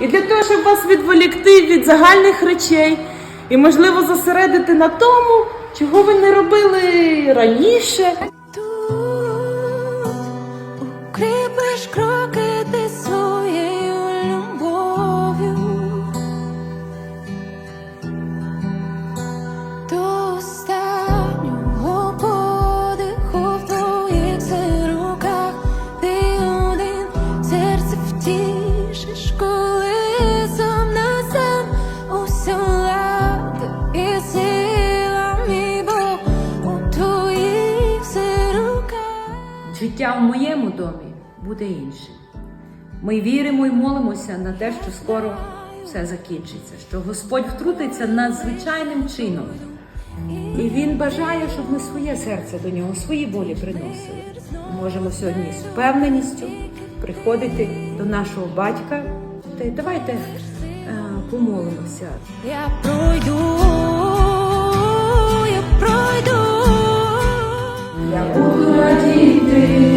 І для того, щоб вас відволікти від загальних речей і, можливо, зосередити на тому, чого ви не робили раніше. Тут укріпиш кроки Життя в моєму домі буде іншим. Ми віримо і молимося на те, що скоро все закінчиться, що Господь втрутиться надзвичайним чином. І Він бажає, щоб ми своє серце до нього, свої болі приносили. Ми можемо сьогодні з впевненістю приходити до нашого батька. Та й давайте е, помолимося. Я пройду, я пройду. Я буду радіти